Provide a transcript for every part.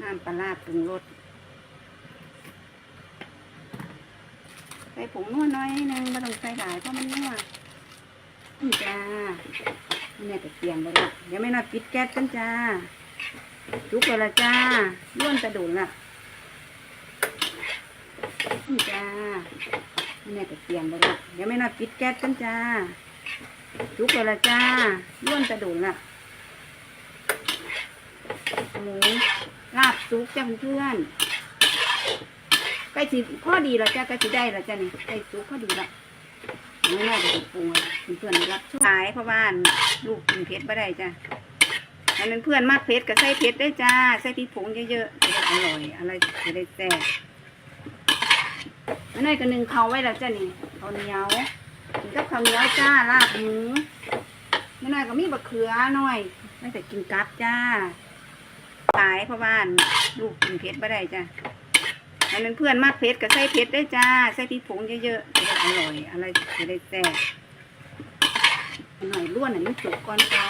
น้ำปลาร้าปรุงรสใส่ผงนัวน้อยหนึงไม่ต้องใส่หลายเพราะมันนวนี่จ้าแม่จะเตรียมไปละเดี๋ยวไม่น่าปิดแก๊สกันจ้า จุกไปละจ้าล้วนกระดูนละจ้าแม่จะเตรียมไปละเดี๋ยวไม่น่าปิดแก๊สกันจ้า จุกไปละจ้าล้วนกระดูนละหมู ซุกจ้าเพื่อนใกล้สิพอดีแล้วจ้าใกล้สิได้แล้วจ้านี่ใกล้ซุกพอดีแล้วไม่น่าจะถูกปรุงเพื่อนรับชขายเพราะว่าลูกกินเผ็ดไม่ได้จ้ะอันนั้นเพื่อนมากเผ็ดก็ใส่เผ็ดได้จ้าใส่พริกผงเยอะๆจะได้อร่อยอะไรจะได้แซ่บอันนี้ก็นึ่งเขาไว้แล้วจ้ะนี่ข้าวเหนียวกินกับข้าวเหนียวจ้าลาบหมูไม่น้อยก็มีบะเขือหน่อยไม่แต่กินกับจ้า ขายเพราะว่าลูกกินเผ็ดไม่ได้จ้ะอันนั้นเพื่อนมากเผ็ดก็ใส่เผ็ดได้จ้าใส่พริกผงเยอะๆจะได้อร่อยอะไรจะได้แซ่บหน่อยล้วนอันนี้สุกก่อนจ้า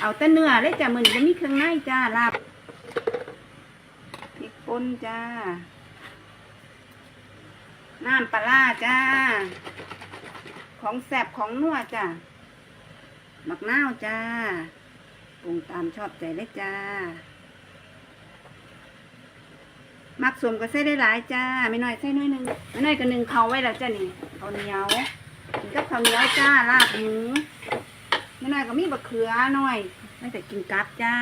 เอาแต่เนื้อเลยจ้ามือนี้ก็มีเครื่องในจ้าลาบพริกป่นจ้าน้ำปลาจ้า ของแซ่บของนัวจ้าหมักนาวจ้าปรุงตามชอบใจเลยจ้า มักสมก็ใส่ได้หลายจ้า ไม่น้อยใส่น้อยหนึงไม่น้อยก็หนึ่งเขาไว้แล้วจ้านี่ข้าวเหนียวกินกับข้าวเหนียวจ้าลาบหมูไม่น้อยก็มีบะเขือหน่อยไม่แต่กินกับจ้า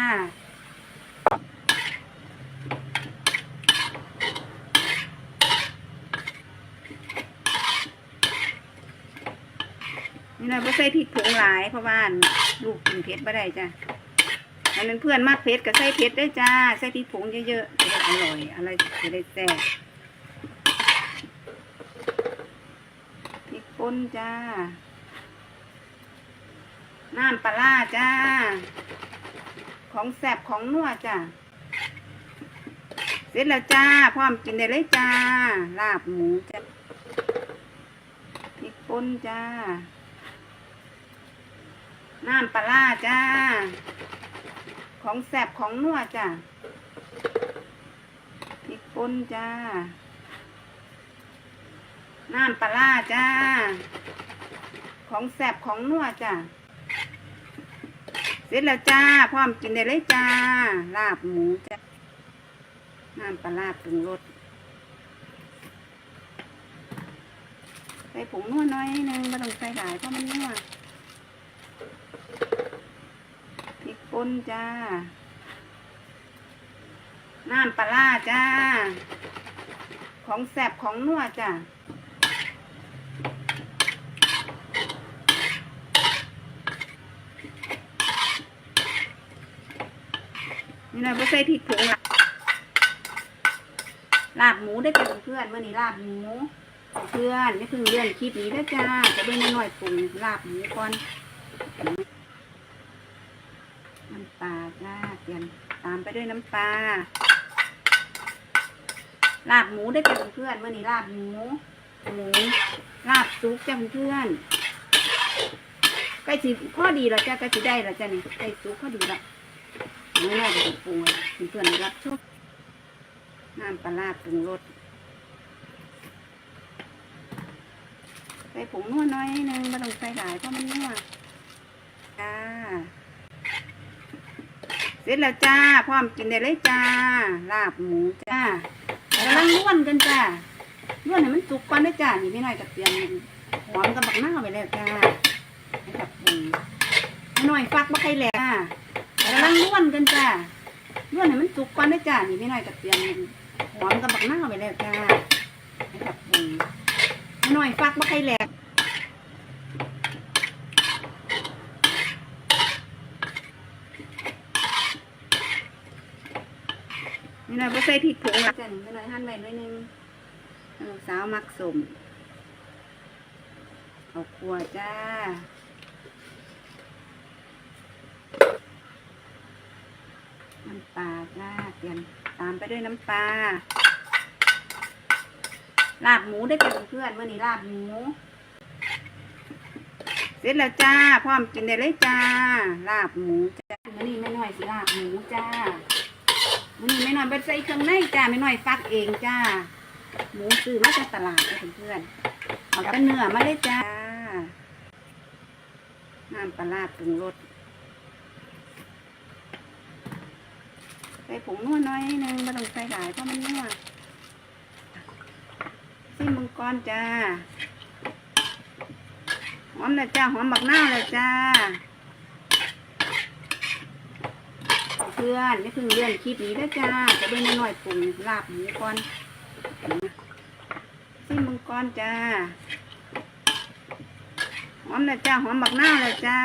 นี่เราไม่ใส่พริกผงหลายเพราะว่าลูกกินเผ็ดไม่ได้จ้ะอันนั้นเพื่อนมากเผ็ดก็ใส่เผ็ดได้จ้า ใส่พริกผงเยอะๆจะได้อร่อยอะไรจะได้แซ่บพริกป่นจ้า น้ำปลาร้าจ้า ของแซ่บของนัวจ้าเสร็จแล้วจ้า พร้อมกินได้เลยจ้า ลาบหมูจ้าพริกป่นจ้า น้ำปลาร้าจ้า ของแสบของนัวจ้าพริกป่นจ้า น้ำปลาร้าจ้า ของแสบของนัวจ้า เสร็จแล้วจ้า พร้อมกินได้เลยจ้า ลาบหมูจ้า น้ำปลาร้าปรุงรสใส่ผงนัวน้อยหนึงไม่ต้องใส่หลายเพราะมันนัว พริกป่นจ้า น้ำปลาจ้า ของแสบของนัวจ้านี่เราไม่ใส่พริกผงละลาบหมูได้จ้ะเพื่อนเมื่อนี้ลาบหมู เพื่อนไม่เพิ่งเลื่อนคลิปนี้ได้จ้าจะเบิ่งน้อยปรุงลาบหมูก่อนำปลาจ้าเตามไปด้วยน้ำปลา ลาบหมูได้จ้ะเพื่อนเมื่อนี้ลาบหมู หมู ลาบซุปจ้ะเพื่อนใกล้สิพอดีแล้วจ้าใกล้สิได้แล้วจ้ะนี่ใกล้ซุปพอดีแล้วไม่น่าจะปรุงเพื่อนๆได้รับชมน้ำปลาร้าปรุงรสใส่ผงนัวน้อยนึงไม่ต้องใส่หลายเพราะมันนัวจ้า เสร็จแล้วจ้า พร้อมกินได้เลยจ้า ลาบหมูจ้ากำลังล้วนกันจ้าล้วนให้มันสุกก่อนนะจ้านี่ไม่น้อยกับเตรียมหอมกับบักหน้าไปแล้วจ้าให้กับปรุงไม่น้อยฟักบักไข่แหลกจ้ากำลังล้วนกันจ้าล้วนให้มันสุกก่อนนะจ้านี่ไม่น้อยกับเตรียมหอมกับบักหน้าไปแล้วจ้าให้กับปรุงไม่น้อยฟักบักไข่แหลก นี่เราก็ใส่พริกผงละจ้ะนี่ไม่น้อยหั่นไว้หน่อยหนึงเออสาวมักสมเอาครัวจ้าน้ำปลาจ้าเตรียมตามไปด้วยน้ำปลาลาบหมูได้อจ้ะเพื่อนๆเมื่อนี้ลาบหมูเสร็จแล้วจ้าพร้อมกินได้เลยจ้า ลาบหมูจ้ามื้อนี้แม่น้อยสิลาบหมูจ้า มื้อนี้แม่น้อยบ่ใส่เครื่องในจ้าแม่น้อยฟักเองจ้า หมูซื้อมาจากตลาดจ้าเพื่อนๆเอาแต่เนื้อมาเลยจ้าน้ำปลาร้าปรุงรสใส่ผงนัวน้อยหนึงไม่ต้องใส่หลายเพราะมันนัวซิมมังกรจ้าหอมเลยจ้าหอมบักหน้าเลยจ้า เพื่อนไม่เพิ่งเลื่อนคลิปนี้แล้วจ้า จะเบิ่งหน่อยๆปรุงลาบหมูก่อนซิมมังกรจ้า หอมเลยจ้า หอมบักหน้าวเลยจ้า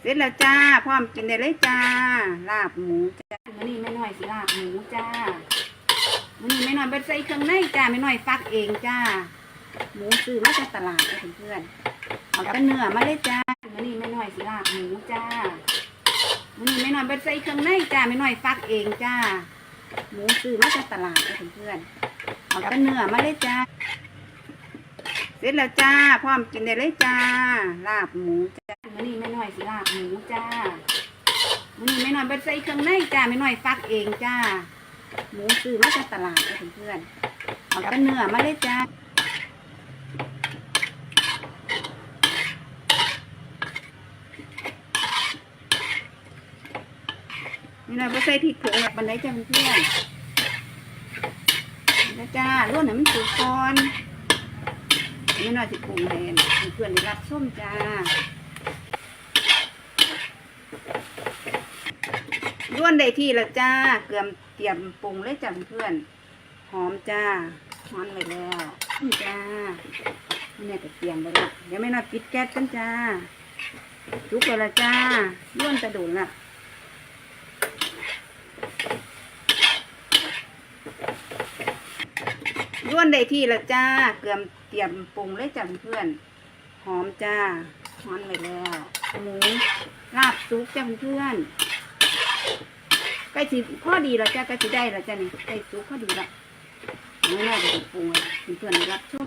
เสร็จแล้วจ้า พร้อมกินได้เลยจ้า ลาบหมูจ้ามื้อนี้แม่น้อยสิลาบหมูจ้ามื้อนี้แม่น้อยบ่ใส่เครื่องในจ้าแม่น้อยฟักเองจ้า หมูซื้อมาจากตลาดจ้าเพื่อนๆ เอาแต่เนื้อมาเลยจ้ามื้อนี้แม่น้อยสิลาบหมูจ้ามื้อนี้แม่น้อยบ่ใส่เครื่องในจ้าแม่น้อยฟักเองจ้า หมูซื้อมาจากตลาดเพื่อนๆเอาแต่เนื้อมาเลยจ้า เสร็จแล้วจ้า พร้อมกินได้เลยจ้า ลาบหมูจ้ามื้อนี้แม่น้อยสิลาบหมูจ้ามื้อนี้แม่น้อยบ่ใส่เครื่องในจ้าแม่น้อยฟักเองจ้า หมูซื้อมาจากตลาดเพื่อนๆเอาแต่เนื้อมาเลยจ้า เราไม่ใส่พริกผงแบบบันไดจ้าเพื่อนนะจ้าล้วนหน่ยมันสุกก่อนนี่น่าจะปรุงแทนเพื่อนได้รับส้มจ้าล้วนได้ที่แล้วจ้า เกลือมเตรียมปรุงเลยจ้าเพื่อนหอมจ้าหอมไปแล้วจ้าแม่ก็เตรียมไปแล้วเดี๋ยวแม่น่าปิดแก๊สกันจ้าจุกไปละจ้าล้วนจะโดนละ ร่วนได้ที่แล้วจ้า เกลือมเตรียมปรุงเลยจ้ะเพื่อน หอมจ้าหอมไปแล้วหมูลาบซุปจ้ะเพื่อนใกล้สิพอดีแล้วจ้าใกล้สิได้แล้วจ้านี่ใกล้ซุปพอดีละไม่น่าจะปรุงเลยเพื่อนรับชม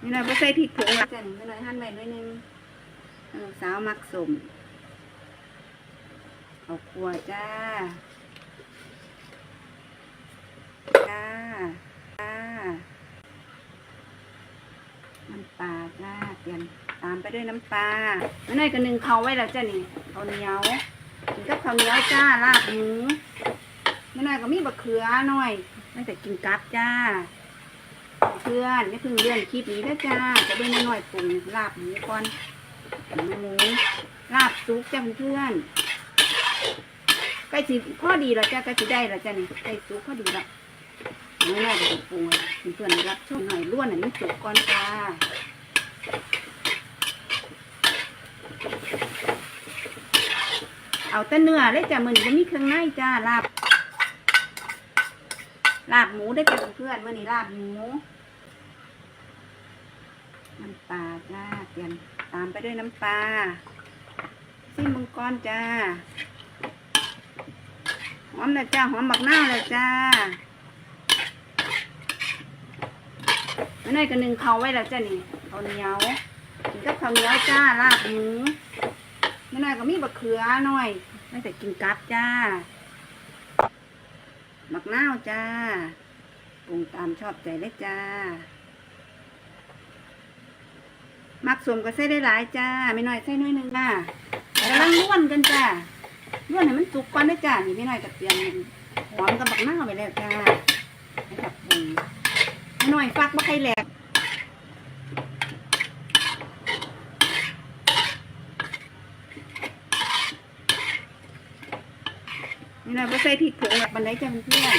นี่เราไม่ใส่พริกผงล้วจ้ะนี่ไม่น้อยหั่นไว้หน่อยนึง เออสาวมักสมเอาครัวจ้า จ้า จ้า น้ำปลาจ้าเตรียมตามไปด้วยน้ำปลาไม่น้อยก็หนึ่งเขาไว้แล้วจ้านี่ข้าวเหนียวกินกับข้าวเหนียวจ้าลาบหมูไม่น้อยก็มีบะเขือหน่อยไม่แต่กินกับจ้าเพื่อนไม่เพิ่งเลื่อนคลิปนี้แล้วจ้า จะได้ไม่น้อยปรุงลาบหมูก่อน หมูลาบซุปจ้าเพื่อนๆใกล้สิพอดีแล้วจ้าใกล้สิได้แล้วจ้านี่ใกล้ซุปพอดีแล้วไม่น่าจะปรุงเลยเพื่อนรับชมหน่อยล้วนหน่อยมันสุกก่อนจ้าเอาแต่เนื้อเลยจ้ามันจะมีเครื่องในจ้าลาบลาบหมูได้จ้าเพื่อนๆมื่อนี้ลาบหมูน้ำปลาจ้าเตรียม ตามไปด้วยน้ำปลาซิมมังกรจ้า หอมเลยจ้า หอมบักหน้าเลยจ้าไม่น้อยก็หนึ่งเขาไว้แล้วจ้านี่ข้าวเหนียวกินกับข้าวเหนียวจ้าลาบหมูไม่น้อยก็มีบะเขือหน่อยไม่แต่กินกับจ้าบักหน้าจ้าปรุงตามชอบใจเลยจ้า มักสมก็ใส่ได้หลายจ้าไม่น้อยใส่น้อยหนึงจ้ากำลังล้วนกันจ้าล้วนให้มันสุกก่อนได้จ้านี่ไม่น้อยก็เตรียมหอมกับบักหน้าไปแล้วจ้าให้กับปรุงไม่น้อยฟักบ่ใครแหลกไม่น้อยบ่ใส่พริกผงแบบบันไดจ้าเพื่อน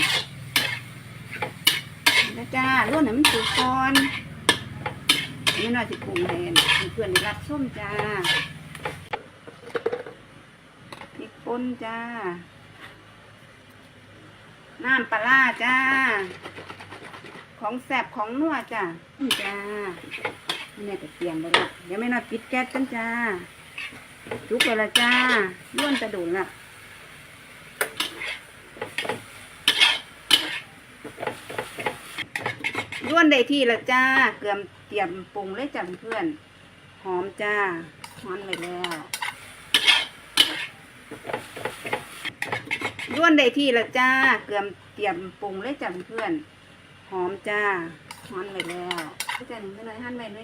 นะจ้าล้วนให้มันสุกก่อน นี่น่าจะปรุงแทนเพื่อนรับส้มจ้าพริกป่นจ้า น้ำปลาจ้า ของแสบของนัวจ้าจ้านี่แม่จะเตรียมไปแล้วเดี๋ยวแม่น่าปิดแก๊สกันจ้า จุกเลยละจ้าล้วนกระดูนละล้วนได้ที่ละจ้า เกลือ รียมปรุงเลยจ้ะเพื่อนหอมจ้าหอมไปแล้วย้วนได้ที่ละจ้า เกลือมเตรียมปรุงเลยจ้ะเพื่อนหอมจ้าหอมไปแล้วก็จะหนึ่งหน่อยหั่นไว้ด้วย